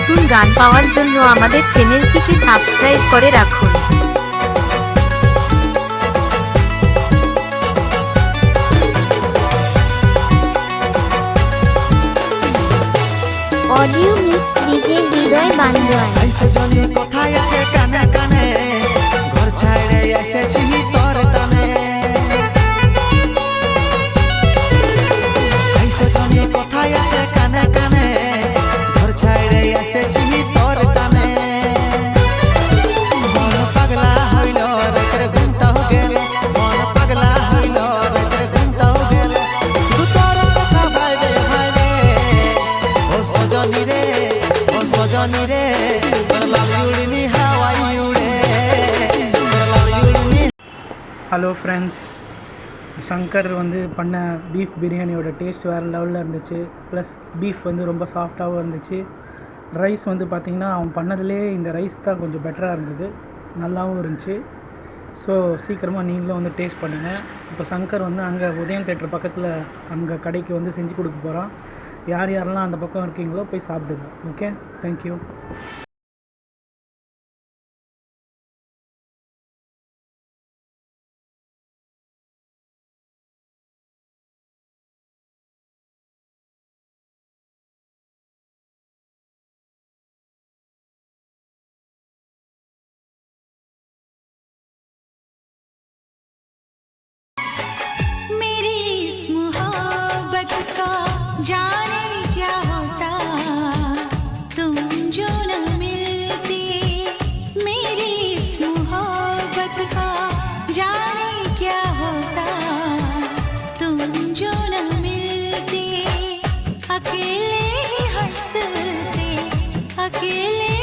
নতুন গান পাওয়ার জন্য আমাদের চ্যানেলটিকে সাবস্ক্রাইব করে রাখুন। অডিও মিক্স ডিজে হৃদয় বান্দ্রায় কথায় আছে ও সজনী রে তোর লাল উড়নি হাওয়াই উড়ে তোর লাল উড়নি ஹலோ ஃப்ரெண்ட்ஸ் சங்கர் வந்து பண்ண பீஃப் பிரியாணியோட டேஸ்ட் வேறு லெவலில் இருந்துச்சு ப்ளஸ் பீஃப் வந்து ரொம்ப சாஃப்டாகவும் இருந்துச்சு ரைஸ் வந்து பார்த்திங்கன்னா அவன் பண்ணதுலே இந்த ரைஸ் தான் கொஞ்சம் பெட்டராக இருந்தது நல்லாவும் இருந்துச்சு ஸோ சீக்கிரமாக நீங்களும் வந்து டேஸ்ட் பண்ணுங்கள் இப்போ சங்கர் வந்து அங்கே உதயம் தேட்டர் பக்கத்தில் அங்கே கடைக்கு வந்து செஞ்சு கொடுக்க போகிறான் யார் யாரெல்லாம் அந்த பக்கம் இருக்கீங்களோ போய் சாப்பிடுங்க. ஓகே தேங்க்யூ क्या होता? तुम जो का जाने क्या होता? तुम मिलते अकेले ही हँसते अकेले